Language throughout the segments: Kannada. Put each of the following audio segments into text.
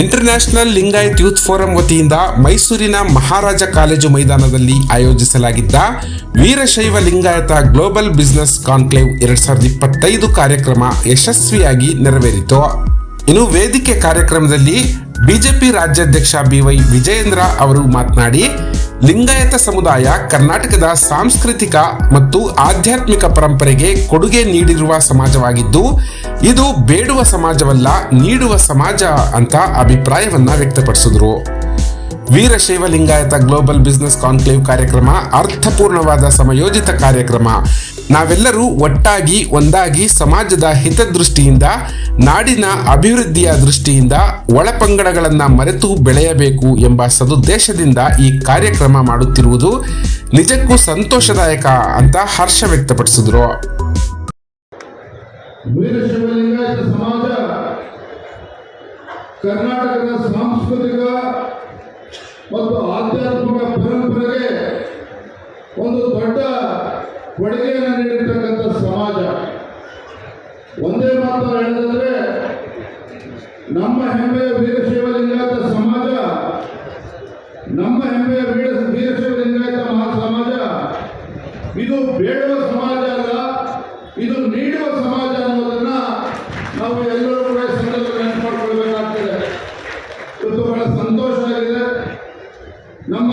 ಇಂಟರ್ನ್ಯಾಷನಲ್ ಲಿಂಗಾಯತ್ ಯೂತ್ ಫೋರಂ ವತಿಯಿಂದ ಮೈಸೂರಿನ ಮಹಾರಾಜ ಕಾಲೇಜು ಮೈದಾನದಲ್ಲಿ ಆಯೋಜಿಸಲಾಗಿದ್ದ Veerashaiva Lingayat global business conclave ಎರಡ್ ಸಾವಿರದ ಇಪ್ಪತ್ತೈದು ಕಾರ್ಯಕ್ರಮ ಯಶಸ್ವಿಯಾಗಿ ನೆರವೇರಿತು. ಇನ್ನು ವೇದಿಕೆ ಕಾರ್ಯಕ್ರಮದಲ್ಲಿ ಬಿಜೆಪಿ ರಾಜ್ಯಾಧ್ಯಕ್ಷ ಬಿವೈ ವಿಜಯೇಂದ್ರ ಅವರು ಮಾತನಾಡಿ, ಲಿಂಗಾಯತ ಸಮುದಾಯ ಕರ್ನಾಟಕದ ಸಾಂಸ್ಕೃತಿಕ ಮತ್ತು ಆಧ್ಯಾತ್ಮಿಕ ಪರಂಪರೆಗೆ ಕೊಡುಗೆ ನೀಡಿರುವ ಸಮಾಜವಾಗಿದ್ದು, ಇದು ಬೇಡುವ ಸಮಾಜವಲ್ಲ, ನೀಡುವ ಸಮಾಜ ಅಂತ ಅಭಿಪ್ರಾಯವನ್ನ ವ್ಯಕ್ತಪಡಿಸಿದ್ರು. Veerashaiva Lingayat global business conclave ಕಾರ್ಯಕ್ರಮ, ಅರ್ಥಪೂರ್ಣವಾದ ಸಮಯೋಜಿತ ಕಾರ್ಯಕ್ರಮ ನಾವೆಲ್ಲರೂ ಒಟ್ಟಾಗಿ, ಒಂದಾಗಿ ಸಮಾಜದ ಹಿತದೃಷ್ಟಿಯಿಂದ, ನಾಡಿನ ಅಭಿವೃದ್ಧಿಯ ದೃಷ್ಟಿಯಿಂದ ಒಳಪಂಗಡಗಳನ್ನು ಮರೆತು ಬೆಳೆಯಬೇಕು ಎಂಬ ಸದುದ್ದೇಶದಿಂದ ಈ ಕಾರ್ಯಕ್ರಮ ಮಾಡುತ್ತಿರುವುದು ನಿಜಕ್ಕೂ ಸಂತೋಷದಾಯಕ ಅಂತ ಹರ್ಷ ವ್ಯಕ್ತಪಡಿಸಿದ್ರು. ಕರ್ನಾಟಕದ ಸಾಂಸ್ಕೃತಿಕ ಮತ್ತು ಆಧ್ಯಾತ್ಮಿಕ ಪರಂಪರೆಗೆ ಒಂದು ದೊಡ್ಡ ಕೊಡುಗೆಯನ್ನು ನೀಡಿರ್ತಕ್ಕಂಥ ಸಮಾಜ. ಒಂದೇ ಮಾತು ಹೇಳಿದ್ರೆ ನಮ್ಮ ಹೆಮ್ಮೆಯ ವೀರಶೈವ ಲಿಂಗಾಯತ ಸಮಾಜ, ನಮ್ಮ ಹೆಮ್ಮೆಯ ವೀರ ವೀರಶೈವ ಲಿಂಗಾಯತ ಮಹಾ ಸಮಾಜ ಇದು ಬೇಡುವ ಸಮಾಜ ಅಲ್ಲ, ಇದು ನೀಡುವ ಸಮಾಜ ಅನ್ನೋದನ್ನ ನಾವು ಎಲ್ಲರೂ ಕೂಡ ಈ ಸಂದರ್ಭದಲ್ಲಿ ನೆನಪು ಮಾಡ್ಕೊಳ್ಬೇಕಾಗ್ತದೆ ಇವತ್ತು ಬಹಳ ಸಂತೋಷ ಆಗಿದೆ ನಮ್ಮ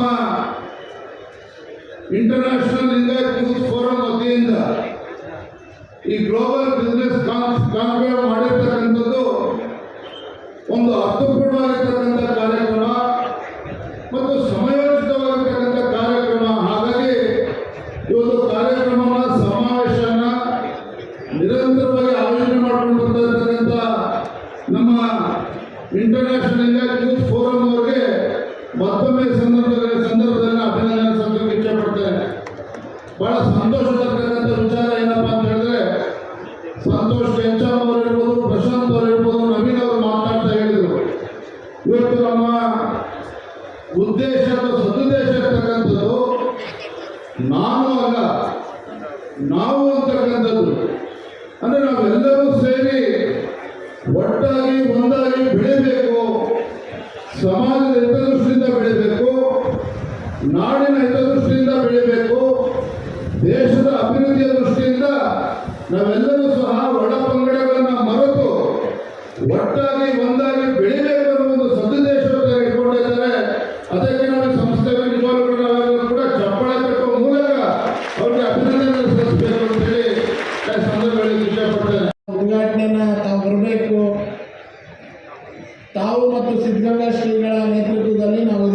ಇಂಟರ್ನ್ಯಾಷನಲ್ ಲಿಂಗಾಯತ್ ಯೂತ್ ಫೋರಂ ವತಿಯಿಂದ ಈ ಗ್ಲೋಬಲ್ ಬಿಸ್ನೆಸ್ ಕಾನ್ಕ್ಲೇವ್ ಮಾಡಿರ್ತಕ್ಕಂಥದ್ದು ಒಂದು ಅರ್ಥಪೂರ್ಣವಾಗಿರ್ತಕ್ಕಂಥ ಕಾರ್ಯಕ್ರಮ ಮತ್ತು ಸಮಯೋಚಿತವಾಗಿರ್ತಕ್ಕಂಥ ಕಾರ್ಯಕ್ರಮ. ಹಾಗಾಗಿ ಇವತ್ತು ಕಾರ್ಯಕ್ರಮನ ಸಮಾವೇಶನ ನಿರಂತರವಾಗಿ ಆಯೋಜನೆ ಮಾಡಿಕೊಂಡು ನಮ್ಮ ಇಂಟರ್ನ್ಯಾಷನಲ್ ಇಂಡಿಯಾ ಯೂತ್ ಫೋರಂ ಅವರಿಗೆ ಮತ್ತೊಮ್ಮೆ ಸಂದರ್ಭದಲ್ಲಿ ಸಂದರ್ಭದಲ್ಲಿ ಅಭಿನಂದನೆ ಸಲ್ಲಿಸಲಿಕ್ಕೆ ಇಚ್ಛೆ ಪಡ್ತೇನೆ. ಬಹಳ ಸಂತೋಷ ತರ್ತಕ್ಕಂಥ ವಿಚಾರ ಏನಪ್ಪ ಅಂತ ಹೇಳಿದ್ರೆ, ಸಂತೋಷ್ ಕೆಂಚಮ್ ಅವರು ಇರ್ಬೋದು, ಪ್ರಶಾಂತ್ ಅವರು ಇರ್ಬೋದು, ನವೀನ್ ಅವರು ಮಾತನಾಡ್ತಾ ಹೇಳಿದರು. ಇವತ್ತು ನಮ್ಮ ಉದ್ದೇಶ ಸದುದ್ದೇಶ ಇರ್ತಕ್ಕಂಥದ್ದು, ನಾನು ಅಲ್ಲ, ನಾವು ಅಂತಕ್ಕಂಥದ್ದು. ಅಂದ್ರೆ ನಾವೆಲ್ಲರೂ ಸೇರಿ ಒಟ್ಟಾಗಿ, ಒಂದಾಗಿ ಬೆಳಿಬೇಕು ಸಮಾಜದ ಹಿತದೃಷ್ಟಿಯಿಂದ ಬೆಳಿಬೇಕು ನಾಡಿನ ಹಿತದೃಷ್ಟಿಯಿಂದ ಬೆಳಿಬೇಕು ದೇಶದ ದೃಷ್ಟಿಯಿಂದ ನಾವೆಲ್ಲರೂ ಸಹ ಒಳ ಪಂಗಡಗಳನ್ನು ಮರೆತು ಒಟ್ಟಾಗಿ ಒಂದಾಗಿ ಬೆಳಿಬೇಕು ಅನ್ನೋ ಒಂದು ಸದುದ್ದೇಶ ಇಟ್ಕೊಂಡಿದ್ದಾರೆ. ಅದಕ್ಕೆ ನಾವು ನಿಜವಾಗ್ಲೂ ಕೂಡ ಕಟ್ಟುವ ಚಪ್ಪಾಳೆ ತಟ್ಟುವ ಮೂಲಕ ಅವ್ರಿಗೆ ಅಭಿನಂದನೆ ಸಲ್ಲಿಸಬೇಕು ಅಂತ ಹೇಳಿ ಸಂದರ್ಭದಲ್ಲಿ ಇಷ್ಟಪಡ್ತೇನೆ ಉದ್ಘಾಟನೆಯನ್ನ ತಾವು ಬರಬೇಕು. ತಾವು ಮತ್ತು ಸಿದ್ಧಗಂಗಾ ಶ್ರೀಗಳ ನೇತೃತ್ವದಲ್ಲಿ ನಾವು